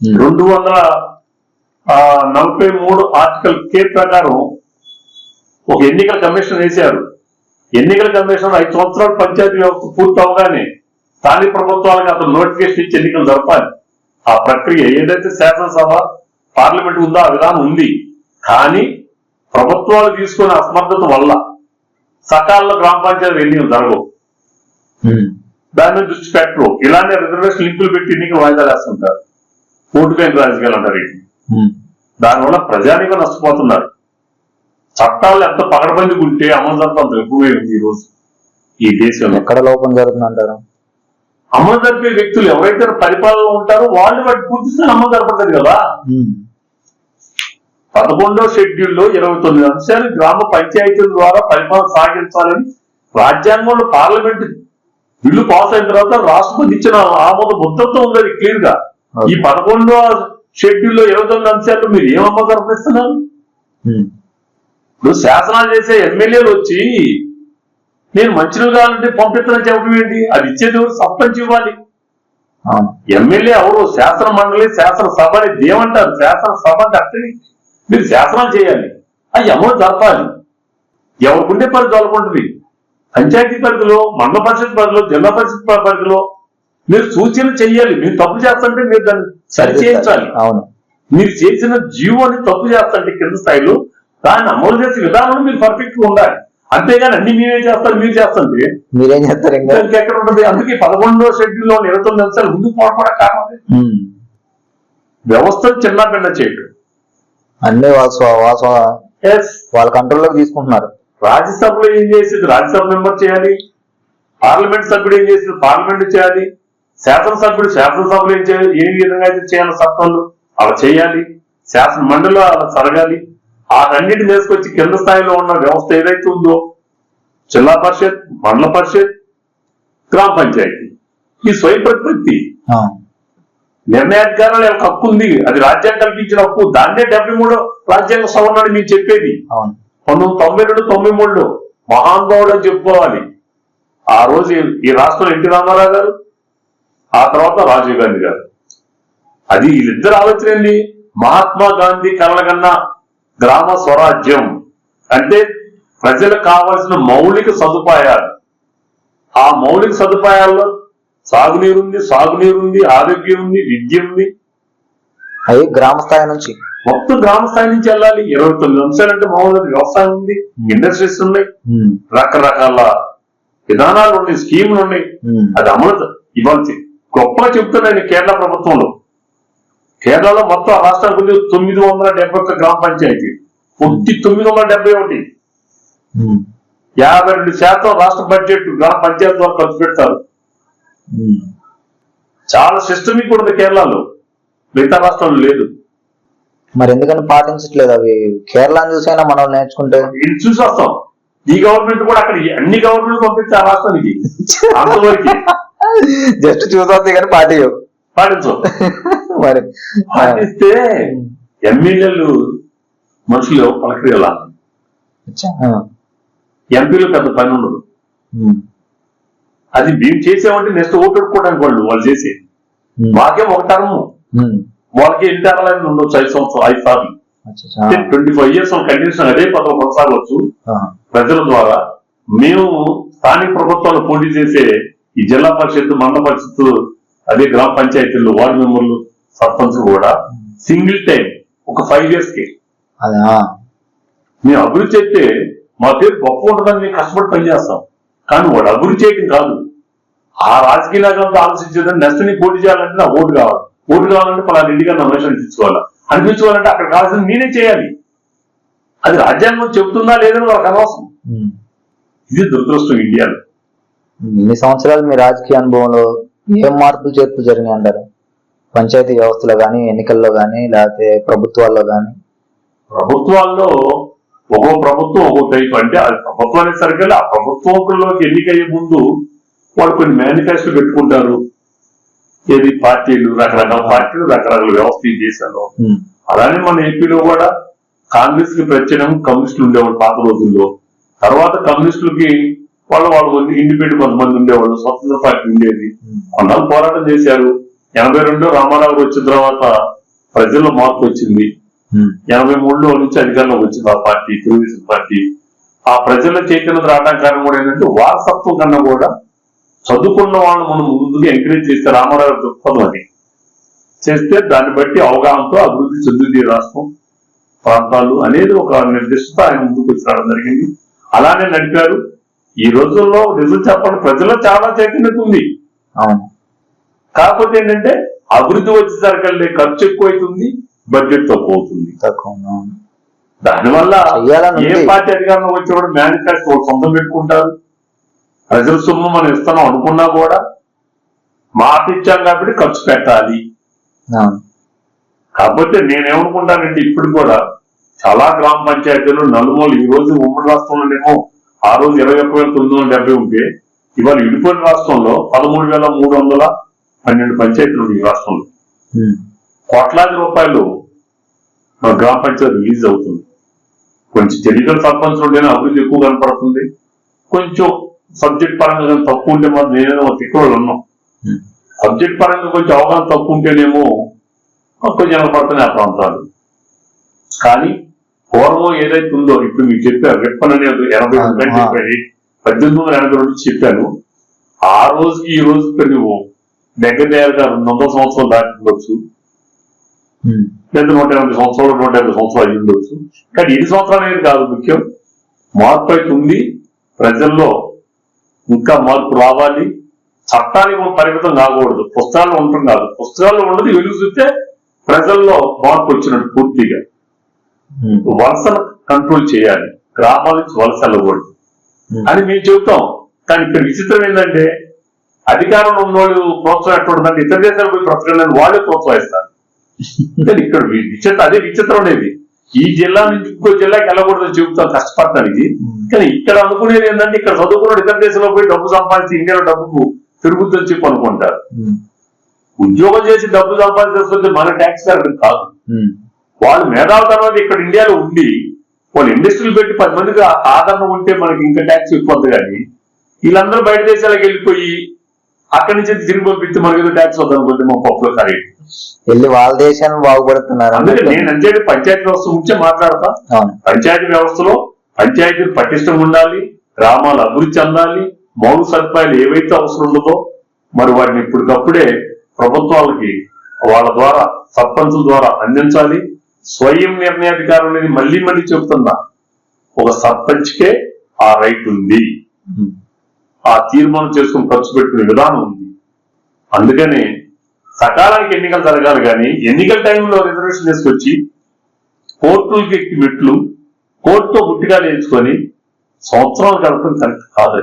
Hmm. రెండు వందల ఆ, నలభై మూడు ఆర్టికల్ కే ప్రకారం ఒక ఎన్నికల కమిషన్ వేశారు. ఎన్నికల కమిషన్ ఐదు సంవత్సరాలు పంచాయతీ వ్యవస్థ పూర్తి అవగానే స్థానిక ప్రభుత్వాలకు అతను నోటిఫికేషన్ ఇచ్చి ఎన్నికలు జరపాలి. ఆ ప్రక్రియ ఏదైతే శాసనసభ పార్లమెంట్ ఉందో ఆ విధానం ఉంది. కానీ ప్రభుత్వాలు తీసుకునే అసమర్థత వల్ల సకాలంలో గ్రామ పంచాయతీ ఎన్నికలు జరగవు. ఉమ్. దాని మీద దృష్టి పెట్టరు. ఇలానే రిజర్వేషన్ లింకులు పెట్టి ఎన్నికలు వాయిదా వేస్తుంటారు. బ్యాంక్ రాజకీయాలు అంటారు. దానివల్ల ప్రజానికం నష్టపోతున్నారు. చట్టాలు ఎంత పగడబందిగా ఉంటే అమలు జరపడం అంత ఎక్కువే ఉంది ఈ రోజు ఈ దేశంలో? ఎక్కడ లోపం జరుగుతుంది అంటారు? అమలు జరిపే వ్యక్తులు ఎవరైతే పరిపాలనలో ఉంటారో వాళ్ళు వాటి పూర్తి స్థాయి అమలు జరపలేదు కదా. ఉమ్. పదకొండో షెడ్యూల్లో ఇరవై తొమ్మిది అంశాలు గ్రామ పంచాయతీల ద్వారా పరిపాలన సాగించాలని రాజ్యాంగంలో పార్లమెంట్ బిల్లు పాస్ అయిన తర్వాత రాష్ట్రపతి ఇచ్చిన ఆమోద ముద్రతో ఉంది క్లియర్గా ఈ పదకొండో షెడ్యూల్లో ఇరవై తొమ్మిది అంశాలు మీరు ఏం అమలు జరపిస్తున్నారు ఉమ్. ఇప్పుడు శాసనాలు చేసే ఎమ్మెల్యేలు వచ్చి నేను మంచినీళ్ళు కావాలంటే పంపిస్తానని చెప్పడం ఏంటి? అది ఇచ్చేది ఎవరు? సర్పంచ్ ఇవ్వాలి. ఎమ్మెల్యే ఎవరు? శాసన మండలి శాసన సభ అనేది ఏమంటారు శాసన సభ అంటే మీరు శాసనాలు చేయాలి. అవి అమలు జరపాలి. ఎవరికుండే పరిధి వాళ్ళకుంటుంది పంచాయతీ పరిధిలో మండల పరిషత్ పరిధిలో జిల్లా పరిషత్ పరిధిలో మీరు సూచనలు చేయాలి మీరు తప్పు చేస్తుంటే మీరు దాన్ని సరి చేయించాలి. అవును. మీరు చేసిన జీవోని తప్పు చేస్తుంటే కింద స్థాయిలో దాన్ని అమలు చేసే విధానం మీరు పర్ఫెక్ట్గా ఉండాలి. అంతేగాని అన్ని మీరే చేస్తారు? మీరు చేస్తుంటే మీరేం చేస్తారు ఎక్కడ ఉంటుంది? అందుకే పదకొండో షెడ్యూల్లో ఇరవై తొమ్మిది అంశాలు ముందుకు పోవడం కారణం. వ్యవస్థను చిన్న భిన్న చేయటం. అన్ని వాళ్ళ కంట్రోల్లోకి తీసుకుంటున్నారు. రాజ్యసభలో ఏం చేసేది? రాజ్యసభ మెంబర్ చేయాలి. పార్లమెంట్ సభ్యుడు ఏం చేసేది? పార్లమెంట్ చేయాలి. శాసనసభ్యుడు శాసనసభలో ఏం చేయాలి? ఏ విధంగా అయితే చేయాలి చట్టంలో అలా చేయాలి. శాసన మండలిలో అలా జరగాలి. ఆ రెండింటిని తీసుకొచ్చి కింద స్థాయిలో ఉన్న వ్యవస్థ ఏదైతే ఉందో జిల్లా పరిషత్ మండల పరిషత్ గ్రామ పంచాయతీ ఈ స్వయం ప్రతిపత్తి. నిర్ణయాధికారాలు యొక్క హక్కు ఉంది? అది రాజ్యాంగం కల్పించిన హక్కు. దాన్నే డెబ్బై మూడో రాజ్యాంగ సవరణ మీరు చెప్పేది. పంతొమ్మిది తొంభై రెండు తొంభై మూడులో మహానుభావుడు అని చెప్పుకోవాలి. ఆ రోజు ఈ రాష్ట్రంలో ఎన్టీ రామారావు గారు ఆ తర్వాత రాజీవ్ గాంధీ గారు. అది వీళ్ళిద్దరు ఆలోచన ఏంది మహాత్మా గాంధీ కలగన్న గ్రామ స్వరాజ్యం అంటే ప్రజలకు కావాల్సిన మౌలిక సదుపాయాలు. ఆ మౌలిక సదుపాయాల్లో సాగునీరు ఉంది సాగునీరు ఉంది ఆరోగ్యం ఉంది విద్య ఉంది అవి గ్రామ స్థాయి నుంచి. మొత్తం గ్రామ స్థాయి నుంచి వెళ్ళాలి. ఇరవై తొమ్మిది అంశాలు అంటే మామూలుగా వ్యవసాయం ఉంది ఇండస్ట్రీస్ ఉన్నాయి. రకరకాల విధానాలు ఉన్నాయి స్కీములు ఉన్నాయి. అది అమలు ఇవాళ గొప్పగా చెప్తున్నాను కేరళ ప్రభుత్వంలో. కేరళలో మొత్తం రాష్ట్రానికి ఉంది తొమ్మిది వందల డెబ్బై ఒక్క గ్రామ పంచాయతీ. పూర్తి తొమ్మిది వందల డెబ్బై ఒకటి. యాభై రెండు శాతం రాష్ట్ర బడ్జెట్ గ్రామ పంచాయతీ ద్వారా ఖర్చు పెడతారు. చాలా సిస్టమిక్ కూడా ఉంది కేరళలో. మిగతా రాష్ట్రాల్లో లేదు. మరి ఎందుకని పాటించట్లేదు అవి? కేరళను చూసైనా మనం నేర్చుకుంటే. ఇది చూసి వస్తాం. ఈ గవర్నమెంట్ కూడా అక్కడ అన్ని గవర్నమెంట్ పంపిస్తే ఆ రాష్ట్రానికి. అంతవరకు జస్ట్ చూసొద్ది కానీ పాటి పాటించు మరి. పాటిస్తే ఎమ్మెల్యేలు మనుషులు పలకరియాల. ఎంపీలు పెద్ద పని ఉండదు. అది మేము చేసామంటే నెక్స్ట్ ఓటు పెట్టుకోవడానికి వాళ్ళు వాళ్ళు చేసేది ఉమ్. మాకేం ఒక టర్మ్. వాళ్ళకి ఎన్ని టర్మ్ ఉండొచ్చు ఐదు సంవత్సరాలు ఐదు సార్లు. ట్వంటీ ఫైవ్ ఇయర్స్ కంటిన్యూషన్ అదే పదవి కొనసాగవచ్చు. ప్రజల ద్వారా మేము స్థానిక ప్రభుత్వాలు పోటీ చేసే ఈ జిల్లా పరిషత్ మండల పరిషత్ అదే గ్రామ పంచాయతీలు వార్డు మెంబర్లు సర్పంచ్ కూడా సింగిల్ టైం ఒక ఫైవ్ ఇయర్స్కి. మేము అభివృద్ధి చేస్తే మా పేరు గొప్ప ఉంటుందని మేము కష్టపడి పనిచేస్తాం కానీ వాడు అభివృద్ధి చేయడం కాదు. ఆ రాజకీయ నాయకులతో ఆలోచించేదని నెక్స్ట్ నీ పోటీ చేయాలంటే నా ఓటు కావాలి. ఓటు కావాలంటే పలానా ఇంటిగా నమ్మేషన్ అనిపించుకోవాలి అనిపించుకోవాలంటే అక్కడ కావాల్సింది నేనే చేయాలి. అది రాజ్యాంగం చెబుతుందా లేదని వాళ్ళకి అనవసరం. ఇది దురదృష్టం ఇండియాలో. ఇన్ని సంవత్సరాలు మీ రాజకీయ అనుభవంలో ఏం మార్పులు చేర్పులు జరిగినాయి అంటారు? పంచాయతీ వ్యవస్థలో కానీ ఎన్నికల్లో కానీ లేకపోతే ప్రభుత్వాల్లో కానీ ప్రభుత్వాల్లో ఒక్కో ప్రభుత్వం ఒక్కో టైప్. అంటే అది ప్రభుత్వం అనేసరికి ఆ ప్రభుత్వంలోకి ఎన్నికయ్యే ముందు వాళ్ళు కొన్ని మేనిఫెస్టో పెట్టుకుంటారు. ఏది పార్టీలు రకరకాల పార్టీలు రకరకాల వ్యవస్థ దేశంలో ఉమ్. అలానే మన ఏపీలో కూడా కాంగ్రెస్కి ప్రత్యేకం కమ్యూనిస్టులు ఉండేవాళ్ళు పాత రోజుల్లో. తర్వాత కమ్యూనిస్టులకి వాళ్ళు వాళ్ళు ఇండిపెండెంట్ కొంతమంది ఉండేవాళ్ళు స్వతంత్ర పార్టీ ఉండేది. కొంతమంది పోరాటం చేశారు. ఎనభై రెండు రామారావు వచ్చిన తర్వాత ప్రజల్లో మార్పు వచ్చింది. ఎనభై మూడులో నుంచి అధికారంలోకి వచ్చింది ఆ పార్టీ తెలుగుదేశం పార్టీ. ఆ ప్రజల చైతన్యత రావడానికి కారణం కూడా ఏంటంటే వారసత్వం కన్నా కూడా చదువుకున్న వాళ్ళని మనం ముందుగా ఎంకరేజ్ చేస్తే రామారావు దృక్పథం అది. చేస్తే దాన్ని బట్టి అవగాహనతో అభివృద్ధి చెందుతుంది ఈ రాష్ట్రం ప్రాంతాలు అనేది ఒక నిర్దిష్టత ఆయన ముందుకు వచ్చి రావడం జరిగింది. అలానే నడిపారు. ఈ రోజుల్లో నిజం చెప్పండి ప్రజల్లో చాలా చైతన్యత ఉంది. కాకపోతే ఏంటంటే అభివృద్ధి వచ్చేసరికల్లా ఖర్చు ఎక్కువ అవుతుంది. బడ్జెట్ తక్కువ అవుతుంది దానివల్ల ఏ. పార్టీ అధికారంలో వచ్చి కూడా మేనిఫెస్టో సొంతం పెట్టుకుంటారు. ప్రజల సొమ్ము మనం ఇస్తున్నాం అనుకున్నా కూడా మాట ఇచ్చాం కాబట్టి ఖర్చు పెట్టాలి. కాకపోతే నేనేమనుకుంటానంటే ఇప్పుడు కూడా చాలా గ్రామ పంచాయతీలు నలుమూలు ఈ రోజు ఉమ్మడి రాష్ట్రంలోనేమో ఆ రోజు ఇరవై ఒక్క వేల తొమ్మిది వందల డెబ్బై ఉంటే ఇవాళ విడిపోయిన రాష్ట్రంలో పదమూడు వేల మూడు వందల పన్నెండు పంచాయతీలు ఉన్నాయి ఈ రాష్ట్రంలో. ఉమ్, కోట్లాది రూపాయలు మన గ్రామ పంచాయతీ రిలీజ్ అవుతుంది. కొంచెం తెలియని సర్పంచ్ ఉంటేనే అభివృద్ధి ఎక్కువ కనపడుతుంది. కొంచెం సబ్జెక్ట్ పరంగా కానీ తక్కువ ఉంటే మాత్రం నేనేమో తిక్కువలు ఉన్నాం ఉమ్, సబ్జెక్ట్ పరంగా కొంచెం అవగాహన తక్కువ ఉంటేనేమో కొంచెం కనపడుతున్నాయి ఆ ప్రాంతాలు. కానీ పూర్వం ఏదైతే ఉందో ఇప్పుడు మీకు చెప్పారు రెప్పన్ ఎనభై అని ఆ. చెప్పాను పద్దెనిమిది వందల ఎనభై రెండు చెప్పాను. ఆ రోజుకి ఈ రోజుకి నువ్వు దగ్గర దగ్గరగా రెండు వందల సంవత్సరాలు దాటి ఉండొచ్చు. ఉమ్, లేదా నూట ఎనభై సంవత్సరాలు నూట యాభై సంవత్సరాలు అయి ఉండొచ్చు. కానీ ఎన్ని సంవత్సరాలు అనేది కాదు ముఖ్యం. మార్పు అయితే ఉంది. ప్రజల్లో ఇంకా మార్పు రావాలి. చట్టానికి పరిమితం కాకూడదు. పుస్తకాల్లో ఉండటం కాదు. పుస్తకాల్లో ఉండదు వెలుగు చూస్తే ప్రజల్లో మార్పు వచ్చినట్టు పూర్తిగా. ఉమ్, వలసను కంట్రోల్ చేయాలి. గ్రామాల నుంచి వలస వెళ్ళకూడదు. ఉమ్. అని మేము చెబుతాం. కానీ ఇక్కడ విచిత్రం ఏంటంటే అధికారంలో ఉన్నవాళ్ళు ప్రోత్సాహం ఎట్లా ఉంటుందంటే ఇతర దేశాలు పోయి బ్రతకండి వాళ్ళే ప్రోత్సహిస్తారు. కానీ ఇక్కడ విచిత్రం అదే విచిత్రం అనేది. ఈ జిల్లా నుంచి ఇంకో జిల్లాకి వెళ్ళకూడదని చెబుతాం కష్టపడటానికి. కానీ ఇక్కడ అనుకునేది ఏంటంటే ఇక్కడ చదువుకున్న ఇతర దేశంలో పోయి డబ్బు సంపాదించి ఇండియాలో డబ్బుకు తిరుగుతుందని చెప్పి అనుకుంటారు. ఉద్యోగం చేసి డబ్బు సంపాదించుకుంటే మన ట్యాక్స్ కాదు. వాళ్ళు మేధావి తర్వాత ఇక్కడ ఇండియాలో ఉండి వాళ్ళు ఇండస్ట్రీలు పెట్టి పది మందికి ఆదరణ ఉంటే మనకి ఇంకా ట్యాక్స్ ఎక్కువ కానీ వీళ్ళందరూ బయట దేశాలకు వెళ్ళిపోయి అక్కడి నుంచి తిరిగి పంపిస్తే మనకి ఏదో ట్యాక్స్ వద్దనుకుంటే మా పప్పులో సరే వెళ్ళి వాళ్ళ దేశాన్ని బాగుపడుతున్నారు అందుకే. నేను అంటే పంచాయతీ వ్యవస్థ గురించే మాట్లాడతా. పంచాయతీ వ్యవస్థలో పంచాయతీలు పటిష్టంగా ఉండాలి గ్రామాలు అభివృద్ధి చెందాలి మౌలిక సదుపాయాలు ఏవైతే అవసరం ఉండదో మరి వాటిని ఇప్పటికప్పుడే ప్రభుత్వాలకి వాళ్ళ ద్వారా సర్పంచుల ద్వారా అందించాలి. స్వయం నిర్ణయాధికారం అనేది మళ్ళీ మళ్ళీ చెబుతున్నా ఒక సర్పంచ్కే ఆ రైట్ ఉంది. ఆ తీర్మానం చేసుకుని ఖర్చు పెట్టుకునే విధానం ఉంది. అందుకనే సకాలానికి ఎన్నికలు జరగాలి కానీ ఎన్నికల టైంలో రిజర్వేషన్ తీసుకొచ్చి కోర్టులకి ఎక్కి మెట్లు కోర్టుతో గుట్టిగా నేర్చుకొని సంవత్సరాలు గడపడం కరెక్ట్ కాదు